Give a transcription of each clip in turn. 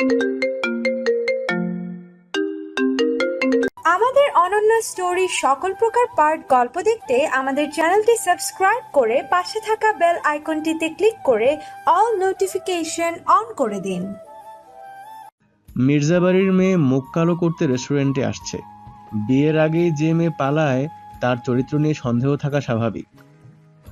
আমাদের অনন্য স্টোরি সকল প্রকার পার্ট গল্প দেখতে আমাদের চ্যানেলটি সাবস্ক্রাইব করে পাশে থাকা বেল আইকনটিতে ক্লিক করে অল নোটিফিকেশন অন করে দিন। মির্জাবাড়ির মেয়ে মুখ কালো করতে রেস্টুরেন্টে আসছে। বিয়ের আগেই যে মেয়ে পালায়, তার চরিত্র নিয়ে সন্দেহ থাকা স্বাভাবিক।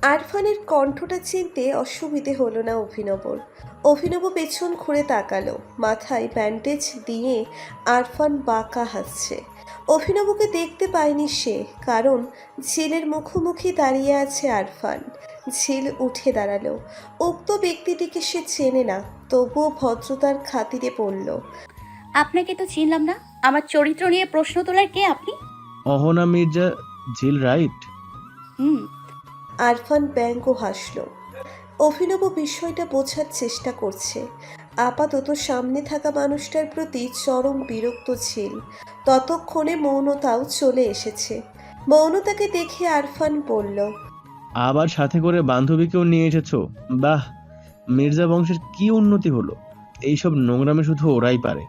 আরফানের কণ্ঠটা চিনতে অসুবিধে হলো না অভিনবর। অভিনব পেছন ঘুরে তাকালো মাথায় ব্যান্ডেজ দিয়ে আরফান বাঁকা হাসছে। অভিনবকে দেখতে পায়নি সে কারণ ঝিলের মুখোমুখি দাঁড়িয়ে আছে আরফান। ঝিল উঠে দাঁড়াল। উক্ত ব্যক্তিটিকে সে চেনে না তবুও ভদ্রতার খাতিরে পড়ল আপনাকে তো চিনলাম না আমার চরিত্র নিয়ে প্রশ্ন তোলার কে আপনি? অহনা মির্জা ঝিল রাইট? হুম আরফান ব্যঙ্গ হাসল। অভিনব বিষয়টা বোঝার চেষ্টা করছে। আপাতত সামনে থাকা মানুষটার প্রতি চরম বিরক্ত ছিল ততক্ষণে মৌনতাও চলে এসেছে। মৌনতাকে দেখে আরফান বলল, আবার সাথে করে বান্ধবীকেও নিয়ে এসেছ? বাহ! মির্জা বংশের কি উন্নতি হলো? এইসব নোংরামে শুধু ওরাই পারে।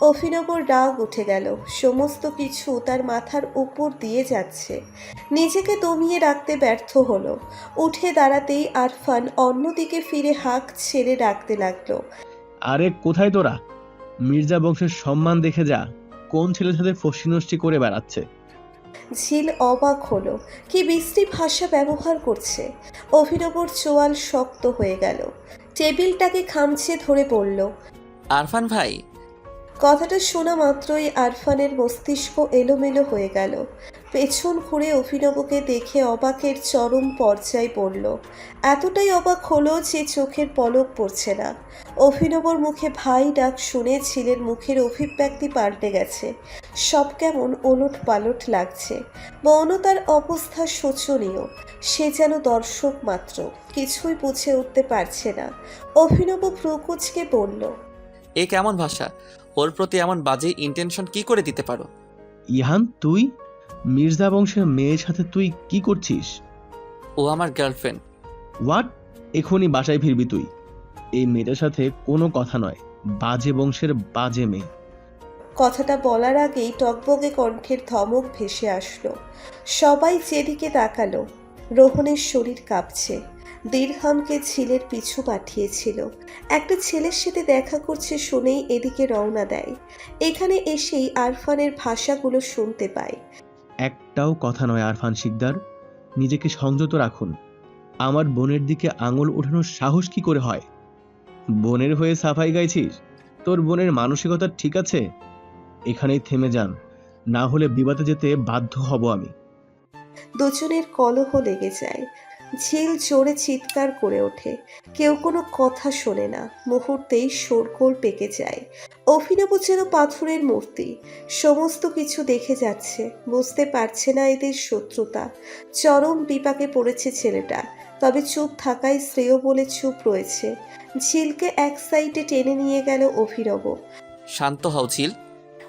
অভিনবর রাগ উঠে গেল। সমস্ত কিছু তার মাথার উপর দিয়ে যাচ্ছে। নিজেকে দমিয়ে রাখতে ব্যর্থ হলো। উঠে দাঁড়াতেই আরফান অন্যদিকে ফিরে হাঁক ছেড়ে ডাকতে লাগল। আরে কোথায় তোরা? মির্জা বংশের সম্মান দেখে যা। কোন ছেলে সাথে ফসিনষ্টি করে বেড়াচ্ছে? ঝিল অবাক হলো। কি বিশ্রী ভাষা ব্যবহার করছে। অভিনবর চোয়াল শক্ত হয়ে গেল। টেবিলটাকে খামছে ধরে পড়ল আরফান ভাই কথাটা শোনা মাত্রই আরফানের মস্তিষ্ক এলোমেলো হয়ে গেল। পেছন ঘুরে অভিনবকে দেখে অবাকের চরম পর্যায় পড়ল। এতটাই অবাক হলো যে চোখের পলক পড়ছে না। অভিনবর মুখে ভাই ডাক শুনে ঝিলের মুখের অভিব্যক্তি পাল্টে গেছে। সব কেমন ওলট পালট লাগছে মৌনতার অবস্থা শোচনীয়। সে যেন দর্শক মাত্র। কিছুই বুঝে উঠতে পারছে না। অভিনব ভ্রুকুচকে বলল, এ কেমন ভাষা? ওর প্রতি এমন বাজে ইন্টেনশন কি করে দিতে পারো? ইহান তুই? মির্জা বংশের মেয়ের সাথে তুই কি করছিস? ও আমার গার্লফ্রেন্ড হোয়াট এখনই বাসায় ফিরবি তুই। এই মেয়েটার সাথে কোনো কথা নয়। বাজে বংশের বাজে মেয়ে। কথাটা বলার আগেই টকবগে কণ্ঠের ধমক ভেসে আসলো। সবাই যেদিকে তাকালো রোহনের শরীর কাঁপছে। দীর্হামকে ছেলের পিছু পাঠিয়েছিল। একটা ছেলের সাথে দেখা করছে শুনেই এদিকে রওনা দেয়। এখানে এসেই আরফানের ভাষাগুলো শুনতে পায়। একটাও কথা নয় আরফান শিকদার নিজেকে সংযত রাখুন। আমার বোনের দিকে আঙুল ওঠানোর সাহস কি করে হয়? বোনের হয়ে সাফাই গাইছিস? তোর বোনের মানসিকতা ঠিক আছে? এখানেই থেমে যান না হলে বিবাদে যেতে বাধ্য হব আমি। দুজনের কলহ লেগে যায়। ঝিল জোরে চিৎকার করে ওঠে। কেউ কোনো কথা শোনে না। মুহূর্তেই শোরগোল পেকে যায়। অভিনব যেন পাথরের মূর্তি। সমস্ত কিছু দেখে যাচ্ছে। বুঝতে পারছে না এদের শত্রুতা। চরম বিপাকে পড়েছে ছেলেটা। তবে চুপ থাকায় শ্রেয় বলে চুপ রয়েছে। ঝিলকে এক সাইডে টেনে নিয়ে গেল অভিনব। শান্ত হও ঝিল।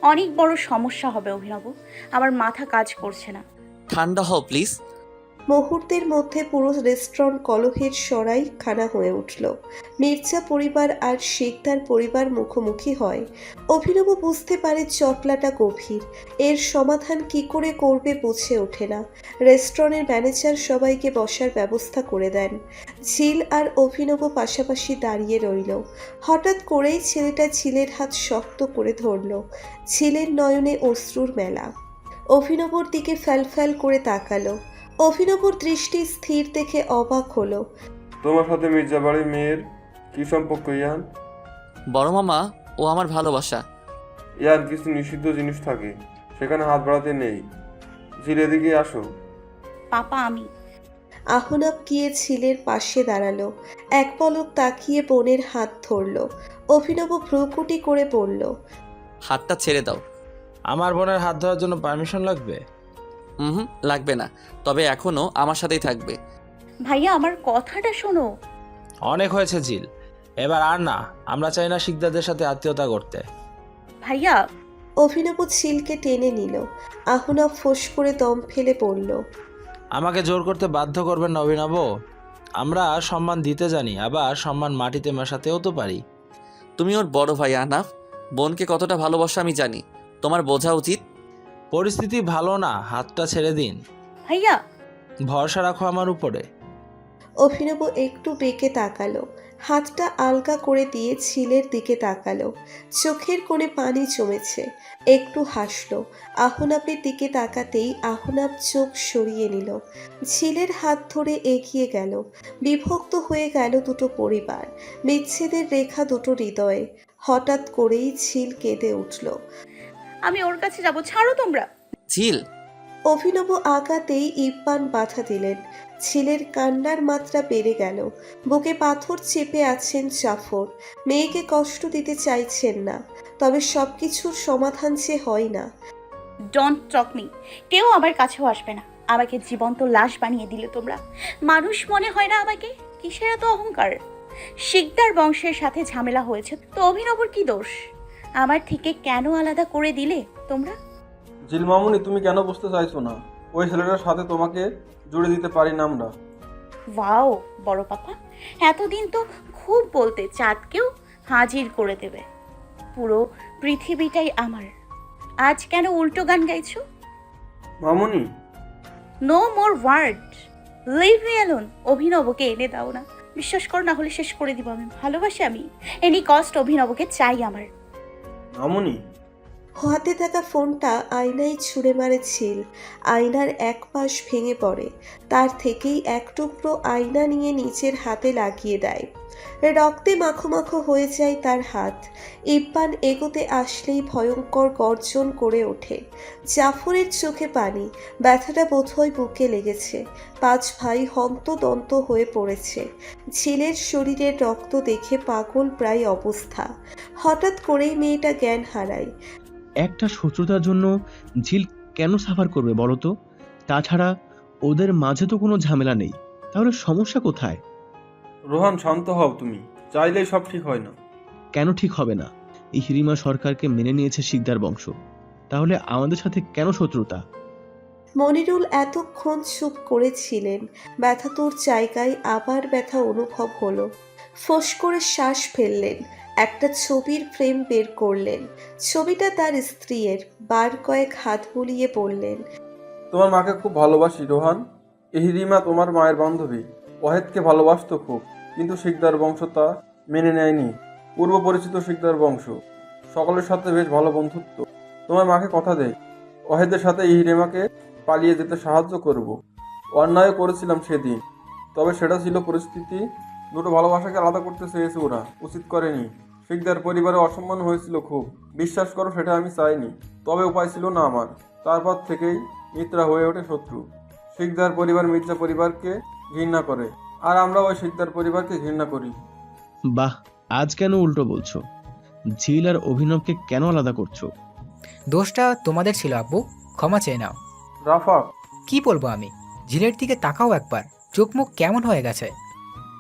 অনেক বড় সমস্যা হবে অভিনব। আমার মাথা কাজ করছে না। ঠান্ডা হও প্লিজ। মুহূর্তের মধ্যে পুরো রেস্টুরেন্ট কলহের সরাই খানা হয়ে উঠল। মির্জা পরিবার আর শেখদার পরিবার মুখোমুখি হয়। অভিনব বুঝতে পারে চটলাটা গভীর। এর সমাধান কি করে করবে বুঝে ওঠে না। রেস্টুরেন্টের ম্যানেজার সবাইকে বসার ব্যবস্থা করে দেন। ঝিল আর অভিনব পাশাপাশি দাঁড়িয়ে রইল। হঠাৎ করেই ছেলেটা ঝিলের হাত শক্ত করে ধরল। ঝিলের নয়নে অশ্রুর মেলা। অভিনবর দিকে ফ্যালফ্যাল করে তাকালো। অভিনবর দৃষ্টি স্থির দেখে অবাক হলো। তোমার সাথে মির্জাবাড়ির মেয়ের কি সম্পর্ক ইয়ান? বড় মামা ও আমার ভালোবাসা। ইয়ান কিছু নিষিদ্ধ জিনিস থাকে সেখানে হাত বাড়াতে নেই। ঝিল এদিকে আসো। পাপা আমি। আহনাব গিয়ে ঝিলের পাশে দাঁড়াল। এক পলক তাকিয়ে বোনের হাত ধরলো। অভিনব ভ্রুকুটি করে বলল হাতটা ছেড়ে দাও। আমার বোনের হাত ধরার জন্য পারমিশন লাগবে? হুম লাগবে না। তবে এখনও আমার সাথেই থাকবে। ভাইয়া আমার কথাটা শোনো। অনেক হয়েছে ঝিল এবার আর না আমরা চাই না শিকদারদের সাথে আত্মীয়তা করতে। ভাইয়া। অভিনব ঝিলকে টেনে নিল। আহনাব ফোঁস করে দম ফেলে পড়ল। আমাকে জোর করতে বাধ্য করবেন না অভিনব? আমরা সম্মান দিতে জানি আবার সম্মান মাটিতে মেশাতেও তো পারি। তুমি ওর বড় ভাই আনাফ বোনকে কতটা ভালোবাসা আমি জানি। তোমার বোঝা উচিত পরিস্থিতি ভালো না হাতটা ছেড়ে দিন। ভাইয়া। ভরসা রাখো আমার উপরে। অভিনব একটু বেঁকে তাকালো। হাতটা আলগা করে দিয়ে ছিলের দিকে তাকালো। চোখের কোণে পানি জমেছে। একটু হাসলো। আহনাপের দিকে তাকাতেই আহনাপ চোখ সরিয়ে নিল। ঝিলের হাত ধরে এগিয়ে গেল। বিভক্ত হয়ে গেল দুটো পরিবার। বিচ্ছেদের রেখা দুটো হৃদয়ে। হঠাৎ করেই ঝিল কেঁদে উঠল। আমি ওর কাছে যাব ছাড়ো তোমরা। ঝিল। অভিনব আঘাতেই ইব্বান বাধা দিলেন। ছেলের কান্নার মাত্রা বেড়ে গেল। বুকে পাথর চেপে আছেন জাফর। মেয়েকে কষ্ট দিতে চাইছেন না। তবে সবকিছুর সমাধান যে হয় না। ডোন্ট টক মি কেউ আমার কাছেও আসবে না। আমাকে জীবন্ত লাশ বানিয়ে দিলে তোমরা। মানুষ মনে হয় না আমাকে? কিসের এত অহংকার? শিকদার বংশের সাথে ঝামেলা হয়েছে তো অভিনবর কি দোষ? আমার থেকে কেন আলাদা করে দিলে তোমরা? জিল মামুনি তুমি কেন বুঝতে চাইছো না? ওই ছেলেটার সাথে তোমাকে জুড়ে দিতে পারি না আমরা। ওয়াও বড় পাপা। এতদিন তো খুব বলতে চাঁদকেও হাজির করে দেবে। পুরো পৃথিবীটাই আমার। আজ কেন উল্টো গান গাইছো? মামুনি। No more word leave me alone অভিনবকে এনে দাও না। বিশ্বাস করো না হলে শেষ করে দিব আমি। ভালোবাসি আমি। এনি কস্ট অভিনবকে চাই আমার। মামুনি হাতে থাকা ফোনটা আয়নায় ছুঁড়ে মারে ছিল। আয়নার এক পাশ ভেঙে পড়ে। তার থেকেই এক টুকরো আয়না নিয়ে নিচের হাতে লাগিয়ে দেয়। রক্তে মাখো হয়ে যায় তার হাত। ইব্বান এগোতে আসলেই ভয়ঙ্কর গর্জন করে ওঠে। জাফরের চোখে পানি। ব্যথাটা বোধহয় বুকে লেগেছে। পাঁচ ভাই হন্তদন্ত হয়ে পড়েছে। ছেলের শরীরের রক্ত দেখে পাগল প্রায় অবস্থা। হঠাৎ করেই মেয়েটা জ্ঞান হারায়। একটা শত্রুতার জন্য ঝিল কেন সাফার করবে বলো তো? তাছাড়া ওদের মাঝে তো কোনো ঝামেলা নেই। তাহলে সমস্যা কোথায়? রোহান শান্ত হও তুমি। চাইলেই সব ঠিক হয় না। কেন ঠিক হবে না? এই হিরিমা সরকারকে মেনে নিয়েছে শিকদার বংশ। তাহলে আমাদের সাথে কেন শত্রুতা? মনিরুল এতক্ষণ চুপ করেছিলেন। ব্যথা তোর জায়গায় আবার ব্যথা অনুভব হলো। ফোঁস করে শ্বাস ফেললেন। একটা ছবির ফ্রেম বের করলেন। ছবিটা তার স্ত্রীর। বার কয়েক হাত বুলিয়ে বললেন, তোমার মাকে খুব ভালোবাসি, রোহান। এহিরিমা তোমার মায়ের বান্ধবী। ওয়াহেদকে ভালোবাসতো খুব, কিন্তু শিকদার বংশ তা মেনে নেয়নি। পূর্ব পরিচিত শিকদার বংশ। সকলের সাথে বেশ ভালো বন্ধুত্ব। তোমার মাকে কথা দেয় ওয়াহেদের সাথে ইহিরেমাকে পালিয়ে যেতে সাহায্য করব। অন্যায় করেছিলাম সেদিন। তবে সেটা ছিল পরিস্থিতি। দুটো ভালোবাসাকে আলাদা করতে চেয়েছে ওরা। উচিত করেনি। শিকদার পরিবারে অসম্মান হয়েছিল খুব। বিশ্বাস করো সেটা আমি চাইনি। তবে উপায় ছিল না আমার। তারপর থেকেই মিত্রা হয়ে ওঠে শত্রু। শিকদার পরিবার মির্জা পরিবারকে ঘৃণা করে। আর আমরা ওই শিকদার পরিবারকে ঘৃণা করি। বাহ আজ কেন উল্টো বলছো? ঝিল আর অভিনবকে কেন আলাদা করছ? দোষটা তোমাদের ছিল আব্বু। ক্ষমা চেয়ে নাও। রাফা। কি বলব আমি? ঝিলের দিকে তাকাও একবার। চোখ মুখ কেমন হয়ে গেছে?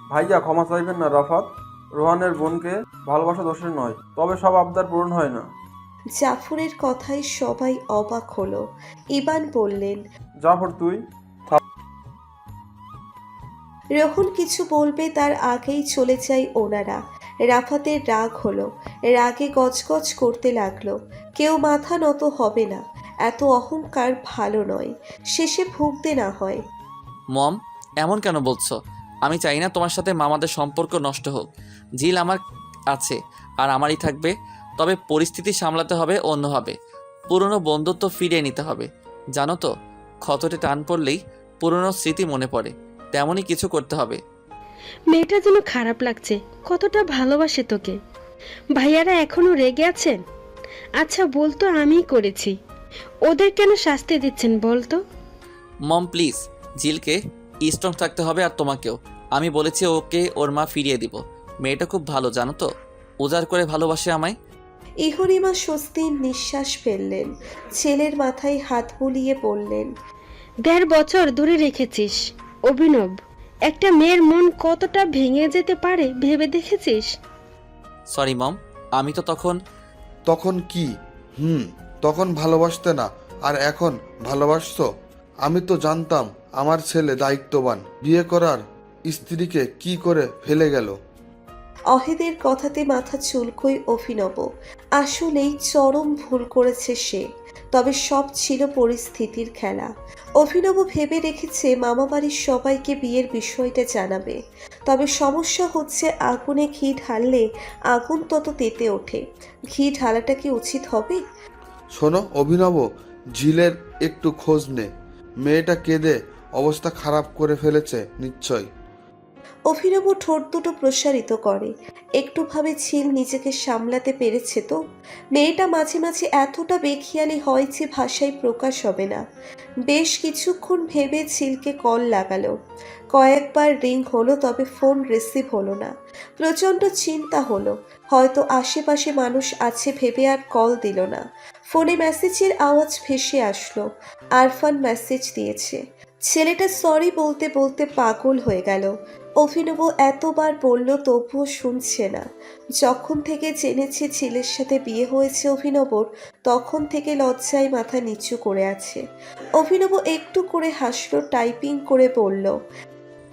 ভাইয়া ক্ষমা চাইবেন না রাফাত রোহানের বোনকে ভালোবাসা দোষের নয় তবে সব আবদার পূরণ হয় না। জাফরের কথায় সবাই অবাক হলো। ইবান বললেন জাফর তুই রোহন কিছু বলবে তার আগেই চলে যায় ওনারা। রাফাতের রাগ হলো রাগে গজগজ করতে লাগল। কেউ মাথা নত হবে না এত অহংকার ভালো নয় শেষে ভুগতে না হয়। মম এমন কেন বলছো? আমি চাই না তোমার সাথে মামাদের সম্পর্ক নষ্ট হোক। ঝিল আমার আছে আর আমারই থাকবে। তবে পরিস্থিতি সামলাতে হবে অন্যভাবে। পুরনো বন্ধুত্ব ফিরিয়ে নিতে হবে। জানো তো ক্ষতটে টান পড়লেই পুরনো স্মৃতি মনে পড়ে। তেমনই কিছু করতে হবে। মেয়েটা যেন খারাপ লাগছে কতটা ভালোবাসে তোকে। ভাইয়ারা এখনও রেগে আছেন? আচ্ছা বলতো আমিই করেছি। ওদের কেন শাস্তি দিচ্ছেন বলতো? মম প্লিজ ঝিলকে স্ট্রং থাকতে হবে আর তোমাকেও। আমি বলেছি ওকে ওর মা ফিরিয়ে দিব। মেয়েটা খুব ভালো জানো তো? উজাড় করে ভালোবাসে আমায়। ইহরিমা স্বস্তির নিঃশ্বাস ফেললেন। ছেলের মাথায় হাত বুলিয়ে বললেন দেড় বছর দূরে রেখেছিস অভিনব। একটা মেয়ের মন কতটা ভেঙে যেতে পারে ভেবে দেখেছিস? সরি মম আমি তো তখন তখন কি? হুম তখন ভালোবাসতে না। আর এখন ভালোবাসছো? আমি তো জানতাম আমার ছেলে দায়িত্ববান। বিয়ে করার স্ত্রীকে কি করে ফেলে গেল? অহেদের কথাতে মাথা চুলকোয় অভিনব। আসলেই চরম ভুল করেছে সে তবে সব ছিল পরিস্থিতির খেলা। অভিনব ভেবে রেখেছে মামাবাড়ির সবাইকে বিয়ের বিষয়টা জানাবে তবে সমস্যা হচ্ছে আগুনে ঘি ঢাললে আগুন তত তেতে ওঠে। ঘি ঢালাটা কি উচিত হবে? শোনো অভিনব ঝিলের একটু খোঁজ নে। মেয়েটা কেঁদে অবস্থা খারাপ করে ফেলেছে, নিশ্চয়। অভিনব ঠোঁট দুটো প্রসারিত করে। একটু ভাবে ঝিল নিজেকে সামলাতে পেরেছে তো? মেয়েটা মাঝে মাঝে এতটা বেখিয়ালি হয় যে ভাষায় প্রকাশ হবে না। বেশ কিছুক্ষণ ভেবে ছিলকে কল লাগালো। কয়েকবার রিং হলো, তবে ফোন রিসিভ হলো না। প্রচণ্ড চিন্তা হলো। হয়তো আশেপাশে মানুষ আছে ভেবে আর কল দিল না। ফোনে মেসেজের আওয়াজ ভেসে আসলো। আরফান মেসেজ দিয়েছে। ছেলেটা সরি বলতে বলতে পাগল হয়ে গেল। অভিনব এতবার বলল, তবুও শুনছে না। যখন থেকে জেনেছে ছেলের সাথে বিয়ে হয়েছে অভিনবর, তখন থেকে লজ্জায় মাথা নিচু করে আছে। অভিনব একটু করে হাসলো টাইপিং করে বলল,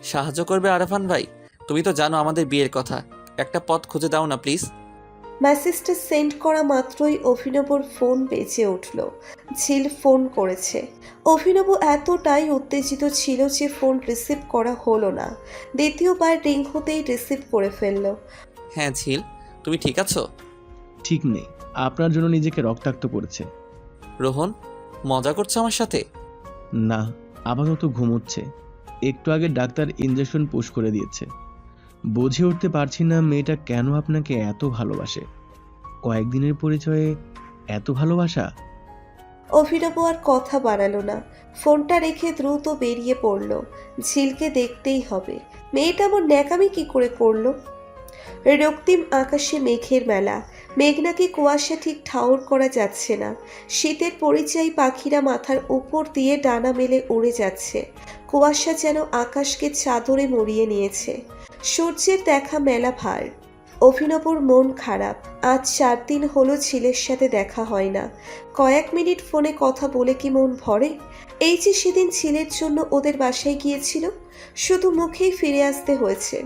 সাহায্য করবে আরাফান ভাই? তুমি তো জানো আমাদের বিয়ের কথা। একটা পথ খুঁজে দাও না প্লিজ মেসেজটা সেন্ড করা মাত্রই অভিনবর ফোন বেজে উঠল। ঝিল ফোন করেছে। অভিনব এতটাই উত্তেজিত ছিল যে ফোন রিসিভ করা হলো না। দ্বিতীয়বার রিং হতেই রিসিভ করে ফেলল। হ্যাঁ ঝিল তুমি ঠিক আছো? ঠিক নেই। আপনার জন্য নিজেকে রক্তাক্ত করেছে। রোহন মজা করছ আমার সাথে? না আপাতত ঘুমোচ্ছে। একটু আগে ডাক্তার ইঞ্জেকশন পুশ করে দিয়েছে। বুঝে উঠতে পারছি না মেয়েটা কেন আপনাকে এত ভালোবাসে। কয়েকদিনের পরিচয়ে এত ভালোবাসা? অভিনব আর কথা বাড়ালো না। ফোনটা রেখে দ্রুত বেরিয়ে পড়ল। ঝিলকে দেখতেই হবে। মেয়েটা আমার ন্যাকামি কি করে করল? রক্তিম আকাশে মেঘের মেলা। মেঘনাকে কুয়াশা ঠিক ঠাউর করা যাচ্ছে না। শীতের পরিচয় পাখিরা মাথার উপর দিয়ে ডানা মেলে উড়ে যাচ্ছে। কুয়াশা যেন আকাশকে চাদরে মরিয়ে নিয়েছে। সূর্যের দেখা মেলা ভার। অভিনবর মন খারাপ। আজ চার দিন হলো ছেলের সাথে দেখা হয় না। কয়েক মিনিট ফোনে কথা বলে কি মন ভরে? এই যে সেদিন ছেলের জন্য ওদের বাসায় গিয়েছিল, শুধু মুখেই ফিরে আসতে হয়েছে।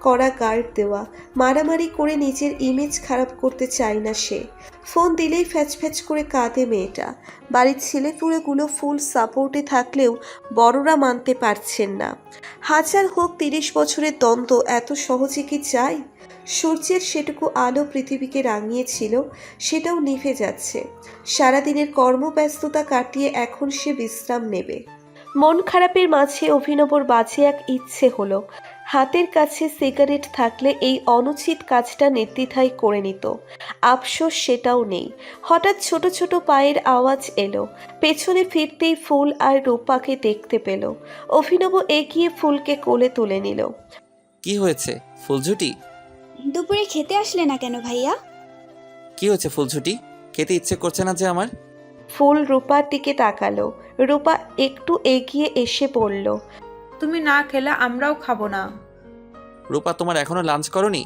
কড়া গার্ড দেওয়া, মারামারি করে নিজের ইমেজ খারাপ করতে চায় না সে। ফোন দিলেই ফ্যাচ ফ্যাচ করে কাঁদে মেয়েটা। বাড়ির ছেলেপুলেগুলো ফুল সাপোর্টে থাকলেও বড়রা মানতে পারছেন না। হাজার হোক তিরিশ বছরের দ্বন্দ্ব এত সহজে কি চাই সূর্যের সেটুকু আলো পৃথিবীকে রাঙিয়েছিল, সেটাও নিভে যাচ্ছে। সারাদিনের কর্মব্যস্ততা কাটিয়ে এখন সে বিশ্রাম নেবে। মন খারাপের মাঝে অভিনবর বাজে এক ইচ্ছে হলো। হাতের কাছে সিগারেট থাকলে এই অনুচিত কাজটা নির্দ্বিধায় করে নিত। আফসোস সেটাও নেই। হঠাৎ ছোট ছোট পায়ের আওয়াজ এলো। পেছনে ফিরতেই ফুল আর রূপাকে দেখতে পেল। অভিনব এগিয়ে ফুলকে কোলে তুলে নিল। কি হয়েছে? ফুলঝুটি দুপুরে খেতে আসলে না কেন ভাইয়া? কি হয়েছে ফুলঝুটি খেতে ইচ্ছে করছে না যে আমার? ফুল রূপার দিকে তাকালো। রূপা একটু এগিয়ে এসে পড়ল তুমি না খেলে আমরাও খাব না। রূপা তোমার এখনও লাঞ্চ করনি?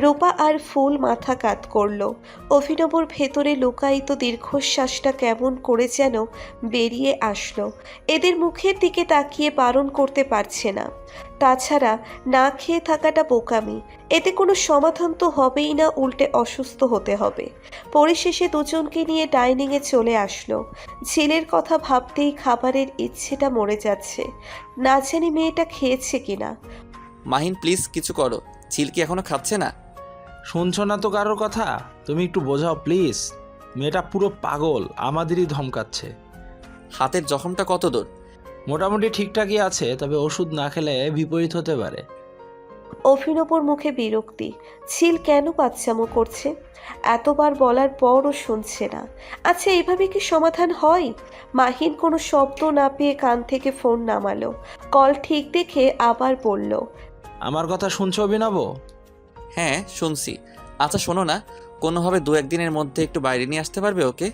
রূপা আর ফুল মাথা কাত করল। অভিনবর ভেতরে লুকায়িত দীর্ঘশ্বাসটা কেমন করে যেন বেরিয়ে আসলো। এদের মুখের দিকে তাকিয়ে বারণ করতে পারছে না। তাছাড়া না খেয়ে থাকাটা বোকামি। এতে কোনো সমাধান তো হবেই না, উল্টে অসুস্থ হতে হবে। পরিশেষে দুজনকে নিয়ে ডাইনিংয়ে চলে আসলো। ঝিলের কথা ভাবতেই খাবারের ইচ্ছেটা মরে যাচ্ছে। না জানি মেয়েটা খেয়েছে কিনা। মাহিন, প্লিজ কিছু করো। ঝিল কি এখনও খাচ্ছে না? শুনছো না তো কারোর কথা? তুমি একটু বোঝাও প্লিজ মেয়েটা পুরো পাগল আমাদেরই ধমকাচ্ছে। হাতের জখমটা কত দূর? মোটামুটি ঠিকঠাকই আছে তবে ওষুধ না খেলে বিপরীত হতে পারে। অভিনবর মুখে বিরক্তি। ছিল কেন বাচ্চামো করছে? এতবার বলার পরও শুনছে না। আচ্ছা এভাবে কি সমাধান হয়? মাহিন কোনো শব্দ না পেয়ে কান থেকে ফোন নামালো। কল ঠিক দেখে আবার বলল আমার কথা শুনছো অভিনব? হ্যাঁ শুনছি। আচ্ছা শোনো না, কোনোভাবে দু একদিনের মধ্যে একটু বাইরে নিয়ে আসতে পারবে ওকে?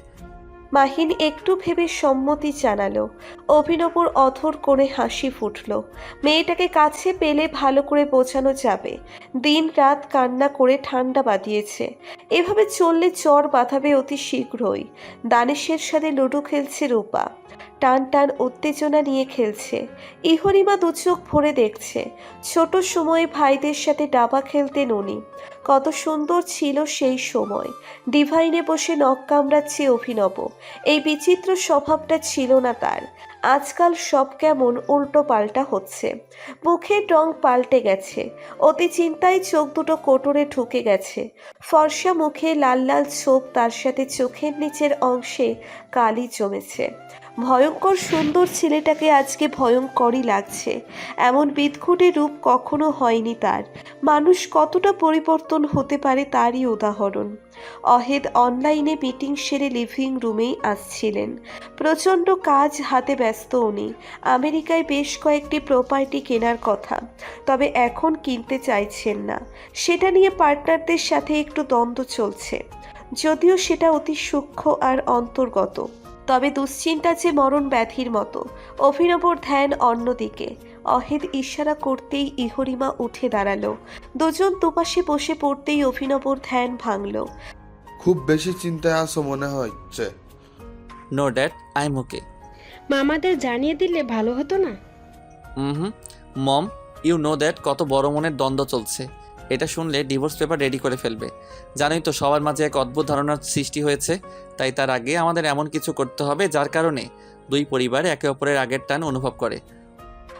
মাহিন একটু ভেবে সম্মতি জানালো। অভিনবর অধর করে হাসি ফুটল। মেয়েটাকে কাছে পেলে ভালো করে বোঝানো যাবে। দিন রাত কান্না করে ঠান্ডা বাঁধিয়েছে। এভাবে চললে চর বাঁধাবে অতি শীঘ্রই। দানিশের সাথে লুডো খেলছে রূপা। টান টান উত্তেজনা নিয়ে খেলছে। ইহরিমা দু চোখ ভরে দেখছে। ছোট সময়ে ভাইদের সাথে ডাবা খেলতেন উনি। কত সুন্দর ছিল সেই সময়। ডিভাইনে বসে নখ কামড়াচ্ছে অভিনব। এই বিচিত্র স্বভাবটা ছিল না তার। আজকাল সব কেমন উল্টো পাল্টা হচ্ছে। মুখের রং পাল্টে গেছে। অতি চিন্তায় চোখ দুটো কোটরে ঢুকে গেছে। ফর্সা মুখে লাল লাল চোখ তার সাথে চোখের নিচের অংশে কালি জমেছে। ভয়ঙ্কর সুন্দর ছেলেটাকে আজকে ভয়ঙ্করই লাগছে। এমন বিদঘুটে রূপ কখনো হয়নি তার। মানুষ কতটা পরিবর্তন হতে পারে তারই উদাহরণ। অহেদ অনলাইনে মিটিং সেরে লিভিং রুমেই আসছিলেন। প্রচণ্ড কাজ হাতে ব্যস্ত উনি। আমেরিকায় বেশ কয়েকটি প্রপার্টি কেনার কথা। তবে এখন কিনতে চাইছেন না। সেটা নিয়ে পার্টনারদের সাথে একটু দ্বন্দ্ব চলছে। যদিও সেটা অতি সূক্ষ্ম আর অন্তর্গত। তবে দুশ্চিন্তা যে মরণ ব্যাধির মতো। অভিনবর ধ্যান অন্যদিকে। অহেদ ইশারা করতেই ইহরিমা উঠে দাঁড়াল। দুজন দুপাশে বসে পড়তেই অভিনবর ধ্যান ভাঙল। খুব বেশি চিন্তায় আসো মনে হচ্ছে? No dad I am okay মামাদের জানিয়ে দিলে ভালো হতো না? হুম। মম ইউ নো দ্যাট কত বড় মনের দ্বন্দ্ব চলছে। এটা শুনলে ডিভোর্স পেপার রেডি করে ফেলবে। জানোই তো, সবার মাঝে এক অদ্ভুত ধারণার সৃষ্টি হয়েছে, তাই তার আগে আমাদের এমন কিছু করতে হবে যার কারণে দুই পরিবার একে অপরের আগের টান অনুভব করে।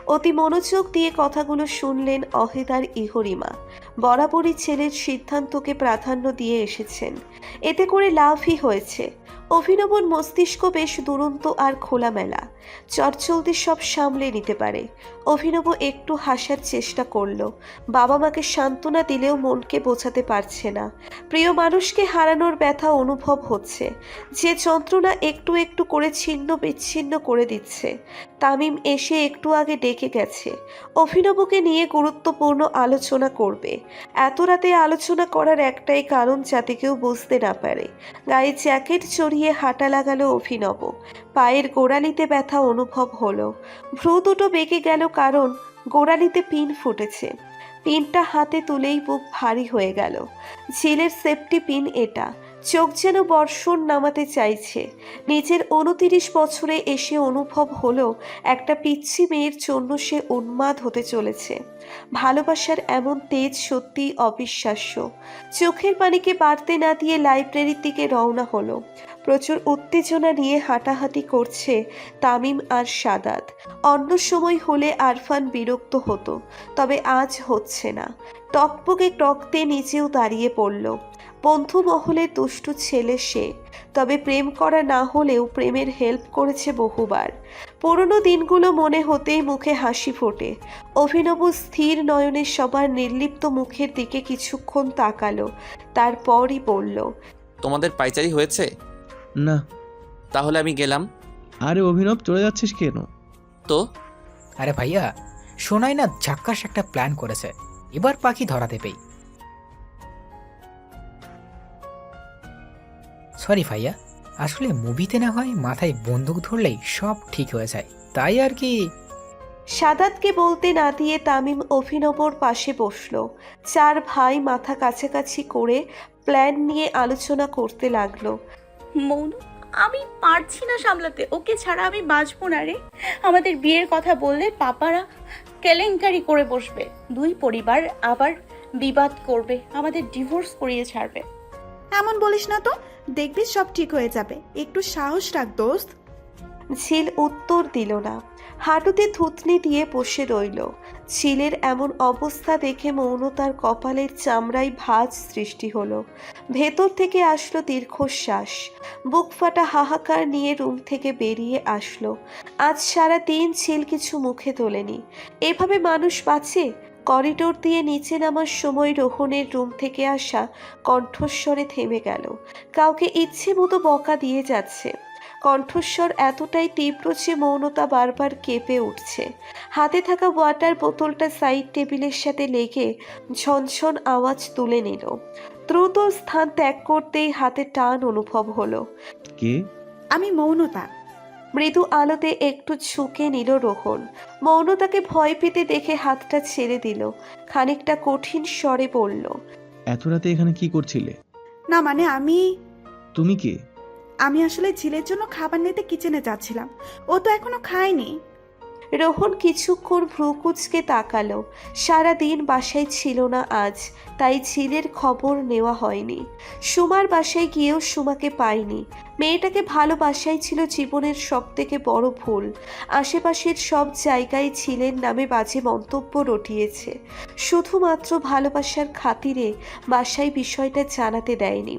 অতি মনোযোগ দিয়ে কথাগুলো শুনলেন অহেদ আর ইহরিমা। বরাবরই ছেলের সিদ্ধান্তকে প্রাধান্য দিয়ে এসেছেন। এতে করে লাভই হয়েছে। অভিনবন মস্তিষ্ক বেশ দুরন্ত আর খোলামেলা। চটচলতি সব সামলে নিতে পারে। অভিনব একটু হাসার চেষ্টা করল। বাবা মাকে সান্ত্বনা দিলেও মনকে বোঝাতে পারছে না। প্রিয় মানুষকে হারানোর ব্যথা অনুভব হচ্ছে। যে যন্ত্রণা একটু একটু করে ছিন্ন বিচ্ছিন্ন করে দিচ্ছে। তামিম এসে একটু আগে ডেকে গেছে। অভিনবকে নিয়ে গুরুত্বপূর্ণ আলোচনা করবে। এত রাতে আলোচনা করার একটাই কারণ যাতে কেউ বুঝতে না পারে। গায়ে জ্যাকেট চড়িয়ে হাঁটা লাগালো অভিনব। পায়ের গোড়ালিতে ব্যথা অনুভব হলো। ভ্রু দুটো বেঁকে গেল কারণ গোড়ালিতে পিন ফুটেছে। পিনটা হাতে তুলেই বুক ভারী হয়ে গেল। ঝিলের সেফটি পিন এটা। চোখ যেন বর্ষণ নামাতে চাইছে। নিজের উনতিরিশ বছরে এসে অনুভব হলো একটা পিচ্ছি মেয়ের জন্য সে উন্মাদ হতে চলেছে। ভালোবাসার এমন তেজ সত্যিই অবিশ্বাস্য। চোখের পানিকে বাড়তে না দিয়ে লাইব্রেরির দিকে রওনা হলো। প্রচুর উত্তেজনা নিয়ে হাঁটাহাঁটি করছে তামিম আর সাদাত। অন্য সময় হলে আরফান বিরক্ত হতো, তবে আজ হচ্ছে না। টকপকে টকতে নিচেও দাঁড়িয়ে পড়ল। বন্ধু মহলের দুষ্টু ছেলে সে, তবে প্রেম করা না হলেও প্রেমের হেল্প করেছে বহুবার। পুরনো দিনগুলো মনে হতেই মুখে হাসি ফোটে। অভিনব স্থির নয়নে সবার নির্লিপ্ত মুখের দিকে কিছুক্ষণ তাকালো, তারপরই বলল, তোমাদের পাইচারি হয়েছে? না। তাহলে আমি গেলাম। আরে অভিনব চলে যাচ্ছিস কেন? তো? আরে ভাইয়া শোনাই না ঝাক্কাস একটা প্ল্যান করেছে। এবার পাখি ধরা দেবেই। সরি ভাইয়া আসলে মুভিতে না হয় মাথায় বন্দুক ধরলেই সব ঠিক হয়ে যায়। তাই আর কি? সাদাতকে বলতে না দিয়ে তামিম অভিনবর পাশে বসল। চার ভাই মাথা কাছাকাছি করে প্ল্যান নিয়ে আলোচনা করতে লাগল। মৌন, আমি পারছি না সামলাতে। ওকে ছাড়া আমি বাঁচবো না রে। আমাদের বিয়ের কথা বললে পাপারা কেলেঙ্কারি করে বসবে। দুই পরিবার আবার বিবাদ করবে, আমাদের ডিভোর্স করিয়ে ছাড়বে। এমন বলিস না তো, দেখবি সব ঠিক হয়ে যাবে। একটু সাহস রাখ, দোস্ত। ঝিল উত্তর দিল না। হাঁটুতে থুতনি দিয়ে বসে রইল। ঝিলের এমন অবস্থা দেখে মৌনতার কপালের চামড়ায় ভাঁজ সৃষ্টি হলো। ভেতর থেকে আসলো দীর্ঘশ্বাস। বুক ফাটা হাহাকার নিয়ে রুম থেকে বেরিয়ে আসলো। আজ সারা দিন ঝিল কিছু মুখে তোলেনি। এভাবে মানুষ বাঁচে? করিডোর দিয়ে নিচে নামার সময় রোহনের রুম থেকে আসা কণ্ঠস্বরে থেমে গেল। কাউকে ইচ্ছে মতো বকা দিয়ে যাচ্ছে। কণ্ঠস্বর এতটাই তীব্র যে মৌনতা বারবার কেঁপে উঠছে। হাতে থাকা ওয়াটার বোতলটা সাইড টেবিলের সাথে লেগে ঝনঝন আওয়াজ তুলে নিল। দ্রুত স্থান ত্যাগ করতেই হাতে টান অনুভব হলো। কে? আমি মৌনতা। মৃদু আলোতে একটু ঝুঁকে নিল রোহন। মৌনতাকে ভয় পেতে দেখে হাতটা ছেড়ে দিল। খানিকটা কঠিন স্বরে বলল এত রাতে এখানে কি করছিলে? না মানে আমি তুমি কে? আমি আসলে ঝিলের জন্য খাবার নিতে কিচেনে যাচ্ছিলাম। ও তো এখনও খায়নি। রোহন কিছুক্ষণ ভ্রুকুচকে তাকালো। সারাদিন বাসায় ছিল না আজ। তাই ঝিলের খবর নেওয়া হয়নি। সুমার বাসায় গিয়েও সুমাকে পায়নি মেয়েটাকে ভালোবাসাই ছিল জীবনের সব থেকে বড় ভুল। আশেপাশের সব জায়গায় ঝিলের নামে বাজে মন্তব্য রটিয়েছে। শুধুমাত্র ভালোবাসার খাতিরে বাসায় বিষয়টা জানাতে দেয়নি।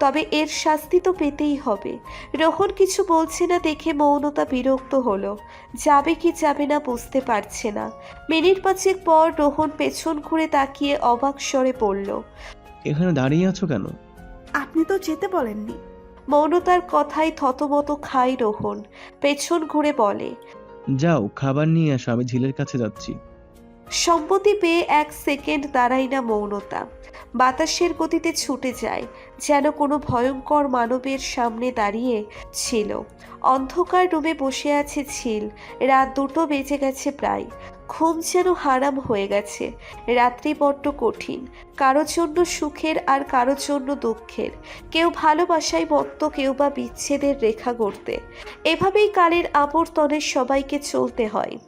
তবে এর শাস্তি তো পেতেই হবে। রোহন কিছু বলছে না দেখে মৌনতা বিরক্ত হলো। যাবে কি যাবে না বুঝতে পারছে না। মিনিট পাঁচেক পর রোহন পেছন ঘুরে তাকিয়ে অবাক স্বরে পড়ল। এখানে দাঁড়িয়ে আছো কেন? আপনি তো যেতে বলেননি। মৌনতার কথায় থতমত খায় রোহন। পেছন ঘুরে বলে যাও খাবার নিয়ে আসো আমি ঝিলের কাছে যাচ্ছি। সম্মতি পেয়ে এক সেকেন্ড দাঁড়াই না মৌনতা। বাতাসের গতিতে ছুটে যায় যেন কোনো ভয়ঙ্কর মানবের সামনে দাঁড়িয়ে ছিল। অন্ধকার রুমে বসে আছে ঝিল রাত দুটো বেজে গেছে প্রায়। ঘুম যেন হারাম হয়ে গেছে। রাত্রি বড্ড কঠিন। কারও জন্য সুখের আর কারও জন্য দুঃখের। কেউ ভালোবাসায় মত্ত, কেউ বা বিচ্ছেদের রেখা গড়তে। এভাবেই কালের আবর্তনে সবাইকে চলতে হয়।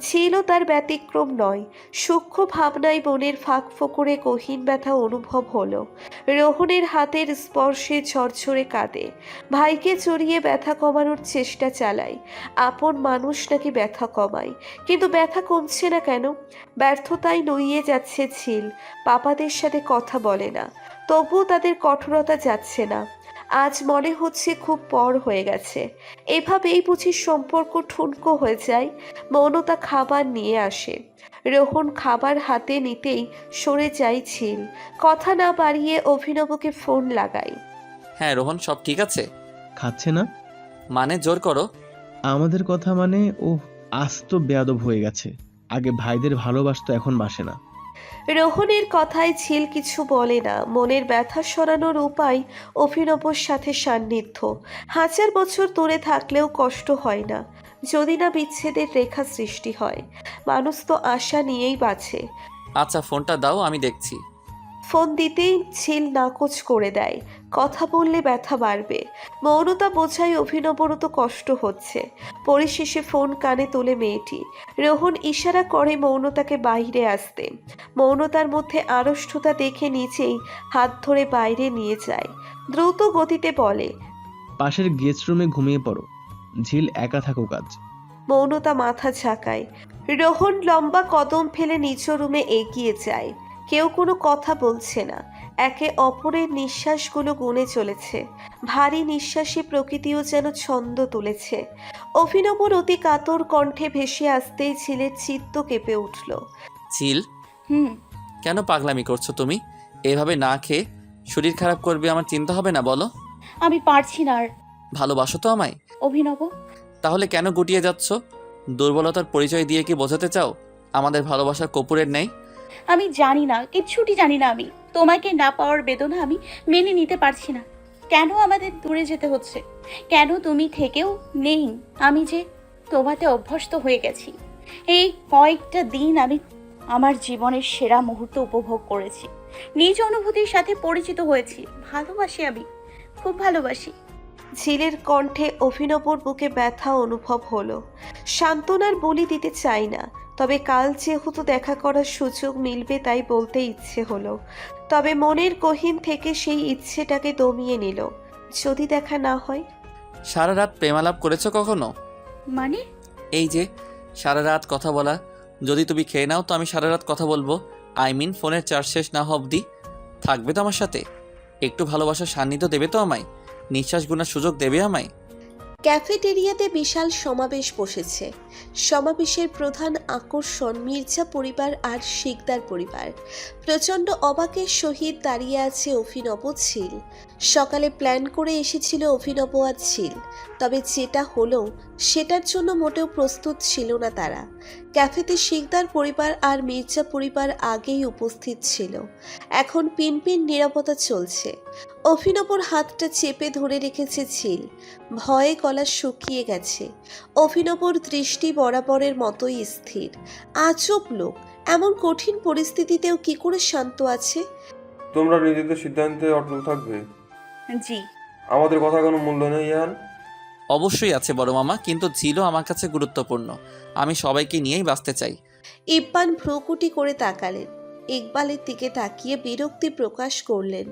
ঝিলও তার ব্যতিক্রম নয়। সূক্ষ্ম ভাবনায় মনের ফাঁক ফোকরে কহিন ব্যথা অনুভব হলো। রোহনের হাতের স্পর্শে ঝরঝরে কাঁদে। ভাইকে চড়িয়ে ব্যথা কমানোর চেষ্টা চালায়। আপন মানুষ নাকি ব্যথা কমায়। কিন্তু ব্যথা কমছে না কেন? ব্যর্থতায় নইয়ে যাচ্ছে ঝিল। পাপাদের সাথে কথা বলে না। তবুও তাদের কঠোরতা যাচ্ছে না। আজ মনে হচ্ছে খুব পর হয়ে গেছে। এভাবেই বুঝি সম্পর্ক ঠুনকো হয়ে যায় মৌনতা খাবার নিয়ে আসে। রোহন খাবার হাতে নিতেই সরে যায় ঝিল। কথা না বাড়িয়ে অভিনবকে ফোন লাগাই। হ্যাঁ রোহন সব ঠিক আছে? খাচ্ছে না? মানে জোর করো। আমাদের কথা মানে ও আস্ত বেয়াদব হয়ে গেছে। আগে ভাইদের ভালোবাসতো এখন বাসে না। রোহনের কথায় ঝিল কিছু বলে না। মনের ব্যথা সরানোর উপায় অভিনবর সাথে সান্নিধ্য। হাজার বছর দূরে থাকলেও কষ্ট হয় না। যদি না বিচ্ছেদের রেখা সৃষ্টি হয়। মানুষ তো আশা নিয়েই বাঁচে। আচ্ছা ফোনটা দাও, আমি দেখছি। ফোন দিতেই ঝিল নাকচ করে দেয়। কথা বললে ব্যথা বাড়বে। মৌনতা বোঝায় অভিনবরও তো কষ্ট হচ্ছে। পরিশেষে ফোন কানে তোলে মেয়েটি। রোহন ইশারা করে মৌনতাকে বাইরে আসতে। মৌনতার মধ্যে আড়ষ্টতা দেখে নিচেই হাত ধরে বাইরে নিয়ে যায়। দ্রুত গতিতে বলে পাশের গেস্ট রুমে ঘুমিয়ে পড়ো। ঝিল একা থাকুক আজ। মৌনতা মাথা ঝাঁকায়। রোহন লম্বা কদম ফেলে নিজ রুমে এগিয়ে যায়। কেউ কোনো কথা বলছে না। একে অপরের নিঃশ্বাসগুলো গুনে চলেছে। ভারী নিঃশ্বাসে প্রকৃতিও যেন ছন্দ তুলেছে। অভিনবর অতি কাতর কণ্ঠে ভেসে আসতেই ছেলের চিত্ত কেঁপে উঠল। চিল হুম। কেন পাগলামি করছ তুমি? এভাবে না খেয়ে শরীর খারাপ করবে আমার চিন্তা হবে না বলো। আমি পারছি না আর। ভালোবাসো তো আমায়। অভিনব। তাহলে কেন গুটিয়ে যাচ্ছ? দুর্বলতার পরিচয় দিয়ে কি বোঝাতে চাও? আমাদের ভালোবাসার কপুরের নেই। আমি জানি না, কিচ্ছুটি জানি না আমি। তোমাকে না পাওয়ার বেদনা আমি মেনে নিতে পারছি না। কেন আমাদের দূরে যেতে হচ্ছে? কেন তুমি থেকেও নেই? আমি যে তোমাতে অভ্যস্ত হয়ে গেছি। এই কয়েকটা দিন আমি আমার জীবনের সেরা মুহূর্ত উপভোগ করেছি। নিজ অনুভূতির সাথে পরিচিত হয়েছি। ভালোবাসি আমি। খুব ভালোবাসি। ঝিলের কণ্ঠে অভিনবর বুকে ব্যথা অনুভব হলো। সান্ত্বনার বলি দিতে চাই না। তবে কাল যেহেতু দেখা করার সুযোগ মিলবে তাই বলতে ইচ্ছে হলো। তবে মনের গহীন থেকে সেই ইচ্ছেটাকে দমিয়ে নিল। যদি দেখা না হয়? সারা রাত প্রেমালাপ করেছ কখনো? মানে? এই যে সারা রাত কথা বলা। যদি তুমি খেয়ে নাও তো আমি সারা রাত কথা বলব। আই মিন ফোনের চার্জ শেষ না হওয়া অবধি। থাকবে তো আমার সাথে। একটু ভালোবাসার সান্নিধ্য দেবে তো আমায়। নিঃশ্বাস গুনার সুযোগ দেবে আমায়। ক্যাফেটেরিয়াতে বিশাল সমাবেশ বসেছে। সমাবেশের প্রধান আকর্ষণ মির্জা পরিবার আর শিকদার পরিবার। প্রচণ্ড অবাকের সহিত দাঁড়িয়ে আছে অভিনব সকালে প্ল্যান করে এসেছিল অভিনব আর ঝিল তবে যেটা হলো, সেটার জন্য মোটেও প্রস্তুত ছিল না তারা। ক্যাফেতে শিকদার পরিবার আর মির্জা পরিবার আগেই উপস্থিত ছিল। এখন পিনপিন নিরাপত্তা চলছে। অভিনবর হাতটা চেপে ধরে রেখেছে ঝিল ভয়ে গলা শুকিয়ে গেছে। অভিনবর দৃষ্টি বরাবরের মতোই স্থির। আজব লোক, এমন কঠিন পরিস্থিতিতেও কি করে শান্ত আছে? তোমরা নিজেদের সিদ্ধান্তে অটল থাকবে। জি। আমাদের কথা কোনো মূল্য নেই ইয়ান। অবশ্যই আছে বড় মামা কিন্তু ঝিলও আমার কাছে গুরুত্বপূর্ণ। আমি সবাইকে নিয়েই বাঁচতে চাই। ইব্বান ভ্রুকুটি করে তাকালেন। ইকবালের দিকে তাকিয়ে বিরক্তি প্রকাশ করলেন।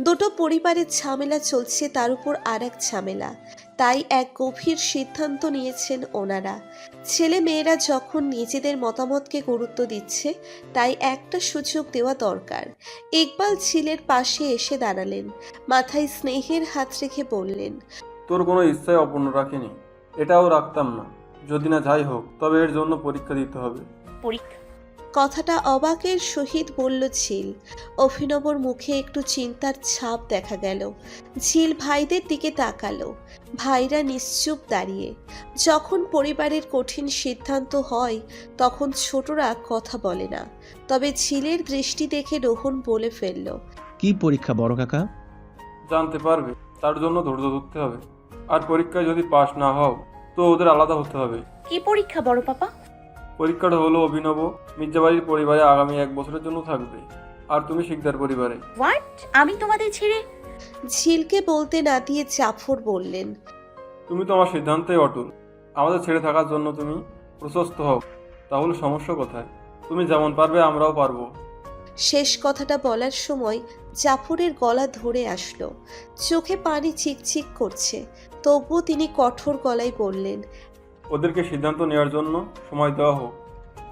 দুটো পরিবারের ঝামেলা চলছে তার উপর আর এক ঝামেলা। তাই এক গভীর সিদ্ধান্ত নিয়েছেন ওনারা। ছেলে মেয়েরা যখন নিজেদের মতামতকে গুরুত্ব দিচ্ছে তাই একটা সুযোগ দেওয়া দরকার। ইকবাল ঝিলের পাশে এসে দাঁড়ালেন মাথায় স্নেহের হাত রেখে বললেন তোর কোনো ইচ্ছাই অপূর্ণ রাখিনি। এটাও রাখতাম না। যদি না যাই হোক তবে এর জন্য পরীক্ষা দিতে হবে। পরীক্ষা? কথাটা অবাকের সহিত বলল ঝিল। অভিনবর মুখে একটু চিন্তার ছাপ দেখা গেল। ঝিল ভাইদের দিকে তাকালো। ভাইরা নিশ্চুপ দাঁড়িয়ে। যখন পরিবারের কঠিন সিদ্ধান্ত হয় তখন ছোটরা কথা বলে না। তবে ঝিলের দৃষ্টি দেখে রোহন বলে ফেলল কি পরীক্ষা বড় কাকা? জানতে পারবে তার জন্য ধৈর্য ধরতে হবে। আর পরীক্ষায় যদি পাশ না হও তো ওদের আলাদা হতে হবে। কি পরীক্ষা বড় পাপা? পরীক্ষাটা হলো অভিনব। মির্জাবাড়ির পরিবারে আগামী এক বছরের জন্য থাকবে। আর তুমি শিকদার পরিবারে। হোয়াট আমি তোমাদের ছেড়ে? ঝিলকে বলতে না দিয়ে জাফর বললেন। তুমি তো আমার সিদ্ধান্তে অটল। আমাদের ছেড়ে থাকার জন্য তুমি প্রশস্ত হও। তাহলে সমস্যা কোথায়? তুমি যেমন পারবে আমরাও পারব। শেষ কথাটা বলার সময় জাফরের গলা ধরে আসলো। চোখে পানি চিকচিক করছে। তবুও তিনি কঠোর গলায় বললেন ওদেরকে সিদ্ধান্ত নেওয়ার জন্য সময় দেওয়া হোক।